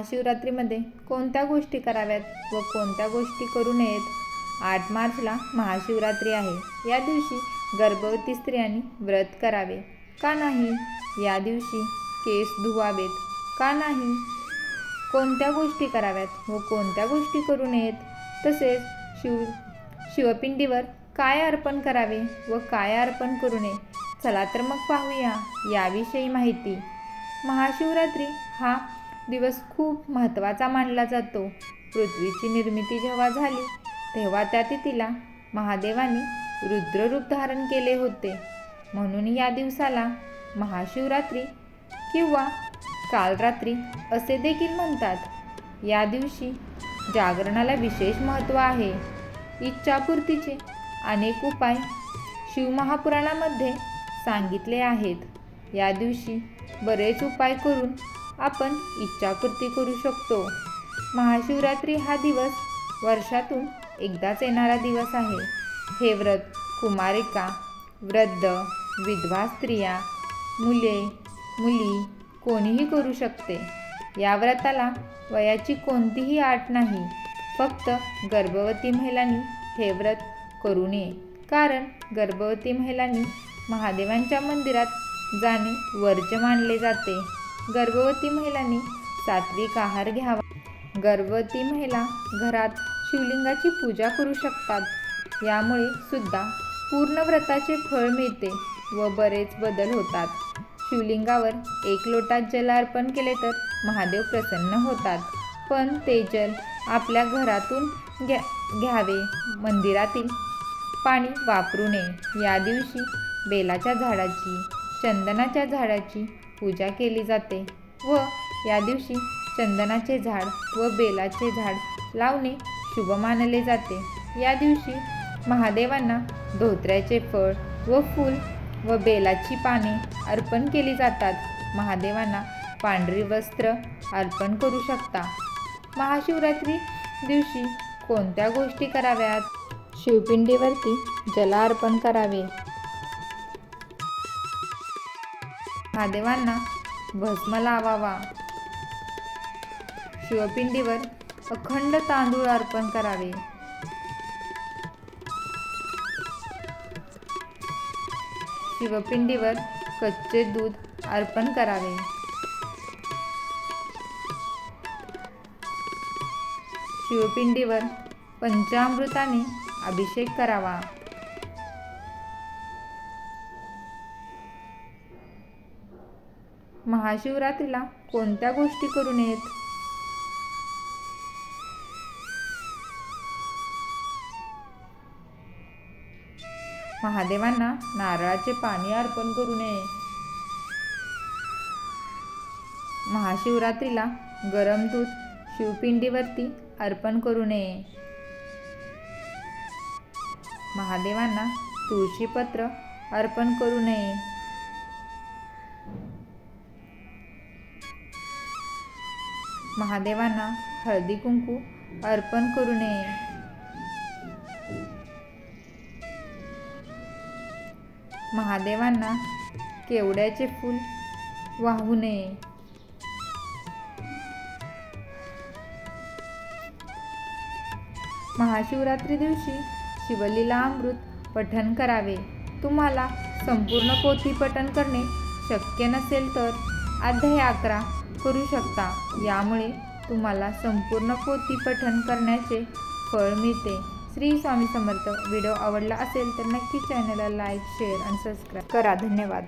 महाशिवरात्रीमध्ये कोणत्या गोष्टी कराव्यात व कोणत्या गोष्टी करू नयेत? आठ मार्चला महाशिवरात्री आहे. या दिवशी गर्भवती स्त्रियांनी व्रत करावे. का नाही? या दिवशी केस धुवावेत. का नाही? कोणत्या गोष्टी कराव्यात व कोणत्या गोष्टी करू नयेत? तसेच शिव शिवपिंडीवर काय अर्पण करावे व काय अर्पण करू नये? चला तर मग पाहूया याविषयी माहिती. महाशिवरात्री हा दिवस खूप महत्त्वाचा मानला जातो. पृथ्वीची निर्मिती जेव्हा झाली तेव्हा त्या तिथीला महादेवाने रुद्ररूप धारण केले होते. म्हणून या दिवसाला महाशिवरात्री किंवा कालरात्री असे देखील म्हणतात. या दिवशी जागरणाला विशेष महत्त्व आहे. इच्छापूर्तीचे अनेक उपाय शिवमहापुराणामध्ये सांगितले आहेत. या दिवशी बरेच उपाय करून आपण इच्छापूर्ती करू शकतो. महाशिवरात्री हा दिवस वर्षातून एकदाच येणारा दिवस आहे. हे व्रत कुमारिका वृद्ध विधवा स्त्रिया मुले मुली कोणीही करू शकते. या व्रताला वयाची कोणतीही आट नाही. फक्त गर्भवती महिलांनी हे व्रत करू नये. कारण गर्भवती महिलांनी महादेवांच्या मंदिरात जाणे वर्ज्य मानले जाते. गर्भवती महिलांनी सात्विक आहार घ्यावा. गर्भवती महिला घरात शिवलिंगाची पूजा करू शकतात. यामुळे सुद्धा पूर्ण व्रताचे फळ मिळते व बरेच बदल होतात. शिवलिंगावर एक लोटात जल अर्पण केले तर महादेव प्रसन्न होतात. पण ते जल आपल्या घरातून घ्या घ्यावे. मंदिरातील पाणी वापरू नये. या दिवशी बेलाच्या झाडाची चंदनाच्या झाडाची पूजा केली जाते व या दिवशी चंदनाचे झाड व बेलाचे झाड लावणे शुभ मानले जाते. या दिवशी महादेवांना धोत्र्याचे फळ व फूल व बेलाची पाने अर्पण केली जातात. महादेवांना पांढरी वस्त्र अर्पण करू शकता. महाशिवरात्री दिवशी कोणत्या गोष्टी कराव्यात? शिवपिंडीवरती जला अर्पण करावे. महादेवांना भस्म लावावा. शिवपिंडीवर अखंड तांदूळ अर्पण करावे. शिवपिंडीवर कच्चे दूध अर्पण करावे. शिवपिंडीवर पंचामृताने अभिषेक करावा. महाशिवरात्रीला कोणत्या गोष्टी करू नयेत? महादेवांना नारळाचे पाणी अर्पण करू नये. महाशिवरात्रीला गरम दूध शिवपिंडीवरती अर्पण करू नये. महादेवांना तुळशीपत्र अर्पण करू नये. महादेवांना हळदी कुंकू अर्पण करू नये. महादेवांना केवड्याचे फूल वाहू नये. महाशिवरात्री दिवशी शिवलीला अमृत पठण करावे. तुम्हाला संपूर्ण पोथी पठण करणे शक्य नसेल तर अध्याय अकरा. करू शकता. यामुळे तुम्हाला संपूर्ण पोथी पठण करण्याचे फळ मिळते. श्री स्वामी समर्थ. व्हिडिओ आवडला असेल तर नक्की चॅनलला लाईक शेअर आणि सबस्क्राईब करा. धन्यवाद.